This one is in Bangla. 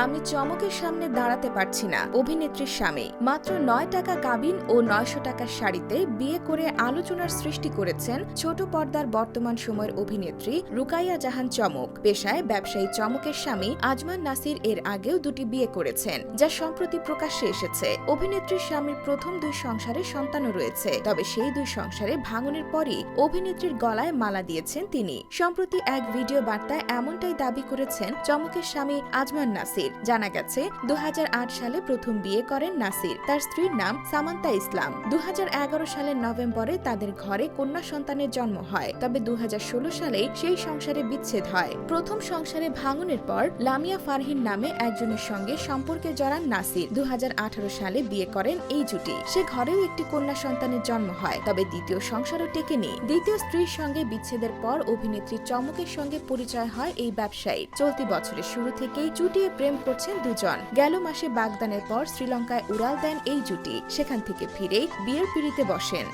আমি চমকের সামনে দাঁড়াতে পারছি না, অভিনেত্রীর স্বামী। মাত্র নয় টাকা কাবিন ও নয়শো টাকার শাড়িতে বিয়ে করে আলোচনার সৃষ্টি করেছেন ছোট পর্দার বর্তমান সময়ের অভিনেত্রী রুকাইয়া জাহান চমক। পেশায় ব্যবসায়ী চমকের স্বামী আজমান নাসির এর আগেও দুটি বিয়ে করেছেন, যা সম্প্রতি প্রকাশ্যে এসেছে। অভিনেত্রীর স্বামীর প্রথম দুই সংসারে সন্তানও রয়েছে, তবে সেই দুই সংসারে ভাঙনের পরই অভিনেত্রীর গলায় মালা দিয়েছেন তিনি। সম্প্রতি এক ভিডিও বার্তায় এমনটাই দাবি করেছেন চমকের স্বামী আজমান নাসির। জানা গেছে দু হাজার আট সালে প্রথম বিয়ে করেন নাসির। তার স্ত্রীর নাম সামান্তা ইসলাম। দু সালের নভেম্বরে তাদের ঘরে কন্যা সন্তানের জন্ম হয়। তবে দু সালে সেই সংসারে বিচ্ছেদ হয়। প্রথম সংসারে ভাঙনের পর লামিয়া ফারহিন নামে একজনের সঙ্গে সম্পর্কে জড়ান নাসির। দু হাজার আঠারো সালে বিয়ে করেন এই জুটি। সে ঘরেও একটি কন্যা সন্তানের জন্ম হয়, তবে দ্বিতীয় সংসারও টেকেনি। দ্বিতীয় স্ত্রীর সঙ্গে বিচ্ছেদের পর অভিনেত্রী চমকের সঙ্গে পরিচয় হয় এই ব্যবসায়ী চলতি বছরের শুরু থেকেই চুটিয়ে প্রেম করছেন দুজন। গেল মাসে বাগদানের পর শ্রীলঙ্কায় উড়াল দেন এই জুটি। সেখান থেকে ফিরেই বিয়ের পিড়িতে বসেন।